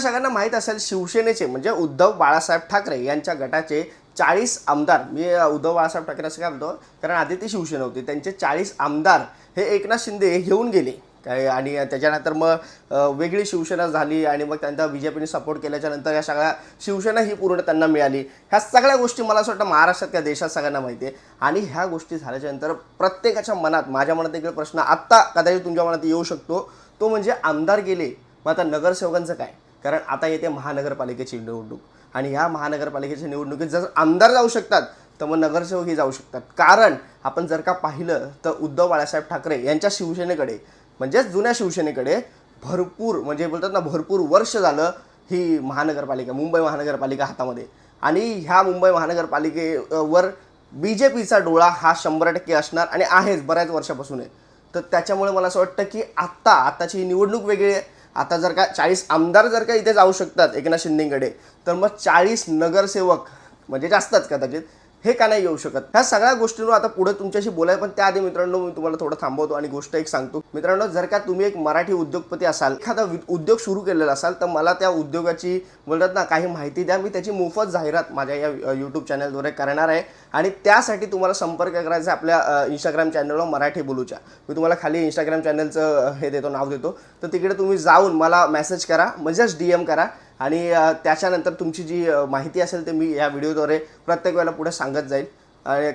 सगळ्यांना माहीत असेल शिवसेनेचे म्हणजे उद्धव बाळासाहेब ठाकरे यांच्या गटाचे चाळीस आमदार. मी उद्धव बाळासाहेब ठाकरे असं काय म्हणतो कारण आधी ती शिवसेना होती. त्यांचे चाळीस आमदार हे एकनाथ शिंदे घेऊन गेले. काय आणि त्याच्यानंतर मग वेगळी शिवसेना झाली आणि मग त्यांचा बी जे पीने सपोर्ट केल्याच्यानंतर या सगळ्या शिवसेना ही पूर्ण त्यांना मिळाली. ह्या सगळ्या गोष्टी मला असं वाटतं महाराष्ट्रात त्या देशात सगळ्यांना माहिती आहे. आणि ह्या गोष्टी झाल्याच्यानंतर प्रत्येकाच्या मनात माझ्या मनात एक प्रश्न आत्ता कदाचित तुमच्या मनात येऊ शकतो. तो म्हणजे आमदार गेले मग आता नगरसेवकांचं काय? कारण आता येते महानगरपालिकेची निवडणूक. आणि ह्या महानगरपालिकेच्या निवडणुकीत जर आमदार जाऊ शकतात तर मग नगरसेवकही जाऊ शकतात. कारण आपण जर का पाहिलं तर उद्धव बाळासाहेब ठाकरे यांच्या शिवसेनेकडे म्हणजेच जुन्या शिवसेनेकडे भरपूर म्हणजे बोलतात ना भरपूर वर्ष झालं ही महानगरपालिका मुंबई महानगरपालिका हातामध्ये. आणि ह्या मुंबई महानगरपालिकेवर बी जे पीचा डोळा हा शंभर टक्के असणार आणि आहेच बऱ्याच वर्षापासून आहे. तर त्याच्यामुळे मला असं वाटतं की आत्ता आत्ताची ही निवडणूक वेगळी आहे. आता जर का चाळीस आमदार जर का इथे जाऊ शकतात एकनाथ शिंदेकडे तर मग चाळीस नगरसेवक म्हणजे जास्तच कदाचित हे का नाही येऊ शकत? ह्या सगळ्या गोष्टींवर आता पुढे तुमच्याशी बोलाय पण त्याआधी मित्रांनो मी तुम्हाला थोडं थांबवतो आणि गोष्ट एक सांगतो. मित्रांनो जर का तुम्ही एक मराठी उद्योगपती असाल एखादा वि- उद्योग सुरू केलेला असाल तर मला त्या उद्योगाची बोलतात ना काही माहिती द्या. मी त्याची मोफत जाहिरात माझ्या या यूट्यूब चॅनलद्वारे करणार आहे. आणि त्यासाठी तुम्हाला संपर्क करायचा आपल्या इंस्टाग्राम चॅनलवर मराठी बोलूच्या. मी तुम्हाला खाली इंस्टाग्राम चॅनलचं हे देतो नाव देतो. तर तिकडे तुम्ही जाऊन मला मेसेज करा. म्हणजेच डी एम करा. आणि त्याच्यानंतर तुमची जी माहिती असेल ते मी या व्हिडिओद्वारे प्रत्येक वेळेला पुढे सांगत जाईल.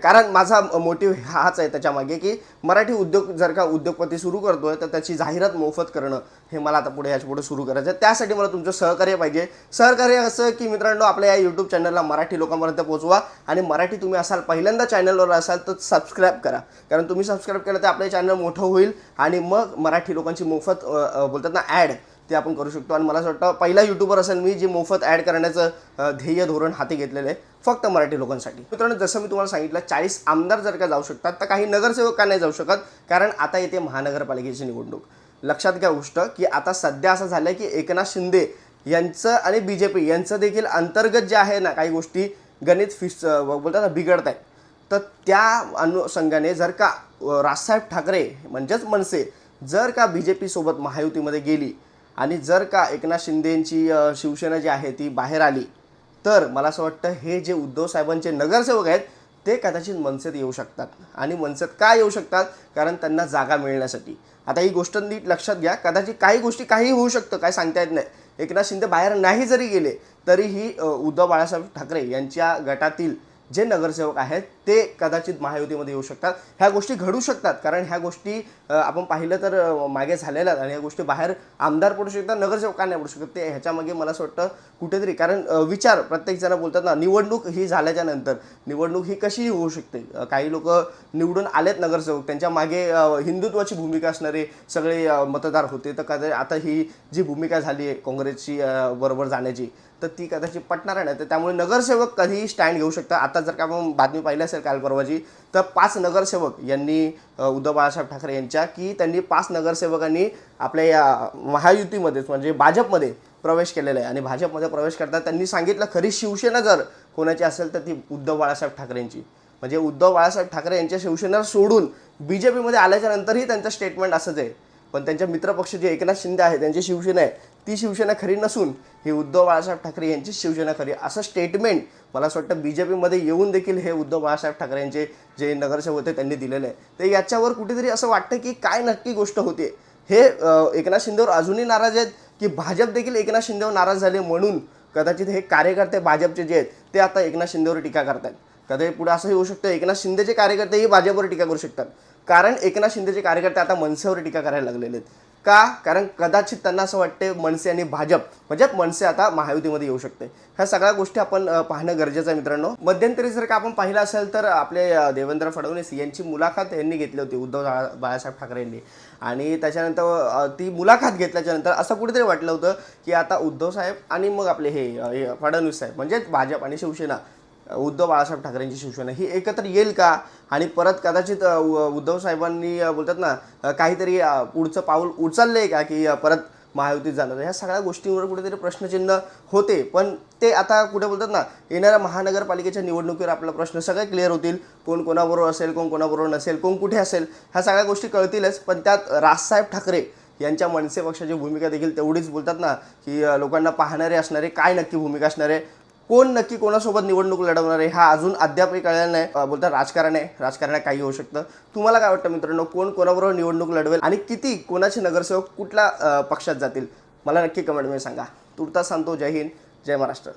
कारण माझा मोटिव्ह हाच आहे त्याच्यामागे की मराठी उद्योग जर का उद्योगपती सुरू करतोय तर त्याची जाहिरात मोफत करणं हे मला आता पुढे याच्यापुढे सुरू करायचं आहे. त्यासाठी मला तुमचं सहकार्य पाहिजे. सहकार्य असं की मित्रांनो आपल्या या यूट्यूब चॅनलला मराठी लोकांपर्यंत पोहोचवा. आणि मराठी तुम्ही असाल पहिल्यांदा चॅनलवर असाल तर सबस्क्राईब करा. कारण तुम्ही सबस्क्राईब केलं तर आपलं चॅनल मोठं होईल. आणि मग मराठी लोकांची मोफत बोलतात ना ॲड ते आपण करू शकतो. आणि मला असं वाटतं पहिला युट्यूबर असेल मी जे मोफत ॲड करण्याचं ध्येय धोरण हाती घेतलेलं आहे फक्त मराठी लोकांसाठी. मित्रांनो जसं मी तुम्हाला सांगितलं चाळीस आमदार जर का जाऊ शकतात तर काही नगरसेवक का नाही जाऊ शकत? कारण आता येते महानगरपालिकेची निवडणूक. लक्षात घ्या गोष्ट की आता सध्या असं झालं की एकनाथ शिंदे यांचं आणि बी जे पी यांचं देखील अंतर्गत जे आहे ना काही गोष्टी गणित फिस बोलतात ना बिघडत आहेत तर त्या अनुषंगाने जर का राजसाहेब ठाकरे म्हणजेच मनसे जर का बी जे पीसोबत महायुतीमध्ये गेली आणि जर का एकनाथ शिंदेंची शिवसेना जी आहे ती बाहेर आली तर मला असं वाटतं हे जे उद्धव साहेबांचे नगरसेवक आहेत ते कदाचित मनसेत येऊ शकतात. आणि मनसेत का येऊ शकतात? कारण त्यांना जागा मिळण्यासाठी. आता ही गोष्ट नीट लक्षात घ्या. कदाचित काही गोष्टी काही होऊ शकतं काय सांगता येत नाही. एकनाथ शिंदे बाहेर नाही जरी गेले तरीही उद्धव बाळासाहेब ठाकरे यांच्या गटातील जे नगरसेवक आहेत ते कदाचित महायुतीमध्ये येऊ शकतात. ह्या गोष्टी घडू शकतात कारण ह्या गोष्टी आपण पाहिलं तर मागे झालेल्या आहेत आणि ह्या गोष्टी बाहेर आमदार पडू शकतात नगरसेवक का नाही पडू शकत ते ह्याच्यामागे मला असं वाटतं कुठेतरी कारण विचार प्रत्येक जण बोलतात ना निवडणूक ही झाल्याच्यानंतर निवडणूक ही कशीही होऊ शकते. काही लोक निवडून आलेत नगरसेवक त्यांच्या मागे हिंदुत्वाची भूमिका असणारे सगळे मतदार होते. तर कदा आता ही जी भूमिका झाली आहे काँग्रेसची बरोबर जाण्याची तर ती कदाचित पटणार नाही. तर त्यामुळे नगरसेवक कधीही स्टँड घेऊ शकतात. आता जर का आपण बातमी पाहिली असेल काल परवाची तर पाच नगरसेवक यांनी उद्धव बाळासाहेब ठाकरे यांच्या की त्यांनी पाच नगरसेवकांनी आपल्या या महायुतीमध्येच म्हणजे भाजपमध्ये प्रवेश केलेला आहे. आणि भाजपमध्ये प्रवेश करता त्यांनी सांगितलं खरी शिवसेना जर कोणाची असेल तर ती उद्धव बाळासाहेब ठाकरेंची म्हणजे उद्धव बाळासाहेब ठाकरे यांच्या शिवसेना सोडून बी जे पीमध्ये आल्याच्या नंतरही त्यांचं स्टेटमेंट असंच आहे. पण त्यांच्या मित्रपक्ष जे एकनाथ शिंदे आहे त्यांची शिवसेना आहे ती शिवसेना खरी नसून ही उद्धव बाळासाहेब ठाकरे यांची शिवसेना खरी. असं स्टेटमेंट मला असं वाटतं बी जे पीमध्ये येऊन देखील हे उद्धव बाळासाहेब ठाकरे यांचे जे नगरसेवक होते त्यांनी दिलेलं आहे. तर याच्यावर कुठेतरी असं वाटतं की काय नक्की गोष्ट होते? हे एकनाथ शिंदेवर अजूनही नाराज आहेत की भाजप देखील एकनाथ शिंदेवर नाराज झाले म्हणून कदाचित हे कार्यकर्ते भाजपचे जे आहेत ते आता एकनाथ शिंदेवर टीका करतात कधी पुढे असंही होऊ शकतं एकनाथ शिंदेचे कार्यकर्तेही भाजपवर टीका करू शकतात. कारण एकनाथ शिंदेचे कार्यकर्ते आता मनसेवर टीका करायला लागलेले आहेत. का? कारण कदाचित त्यांना असं वाटते मनसे आणि भाजप म्हणजे मनसे आता महायुतीमध्ये येऊ शकते. ह्या सगळ्या गोष्टी आपण पाहणं गरजेचं आहे मित्रांनो. मध्यंतरी जर का आपण पाहिलं असेल तर आपले देवेंद्र फडणवीस यांची मुलाखत यांनी घेतली होती उद्धव बाळासाहेब ठाकरे यांनी. आणि त्याच्यानंतर ती मुलाखत घेतल्याच्यानंतर असं कुठेतरी वाटलं होतं की आता उद्धव साहेब आणि मग आपले हे हे फडणवीस साहेब म्हणजेच भाजप आणि शिवसेना उद्धव बाळासाहेब ठाकरेंची शिवसेना ही एकत्र येईल का? आणि परत कदाचित उद्धव साहेबांनी बोलतात ना काहीतरी पुढचं पाऊल उचललंय का की परत महायुतीत जाणार? ह्या सगळ्या गोष्टींवर कुठेतरी प्रश्नचिन्ह होते. पण ते आता कुठे बोलतात ना येणाऱ्या महानगरपालिकेच्या निवडणुकीवर आपला प्रश्न सगळे क्लिअर होतील. कोण कोणाबरोबर असेल कोण कोणाबरोबर नसेल कोण कुठे असेल ह्या सगळ्या गोष्टी कळतीलच. पण त्यात राजसाहेब ठाकरे यांच्या मनसे पक्षाची भूमिका देखील तेवढीच बोलतात ना की लोकांना पाहणारे असणारे काय नक्की भूमिका असणारे कोण नक्की कोणासोबत निवडणूक लढवणार आहे हा अजून अद्यापही कळलेला नाही. बोलतात राजकारण आहे राजकारणात काही होऊ शकतं. तुम्हाला काय वाटतं मित्रांनो कोण कोणाबरोबर निवडणूक लढवेल आणि किती कोणाचे नगरसेवक कुठल्या पक्षात जातील? मला नक्की कमेंटमध्ये सांगा. तुर्तास सांगतो जय हिंद जय महाराष्ट्र.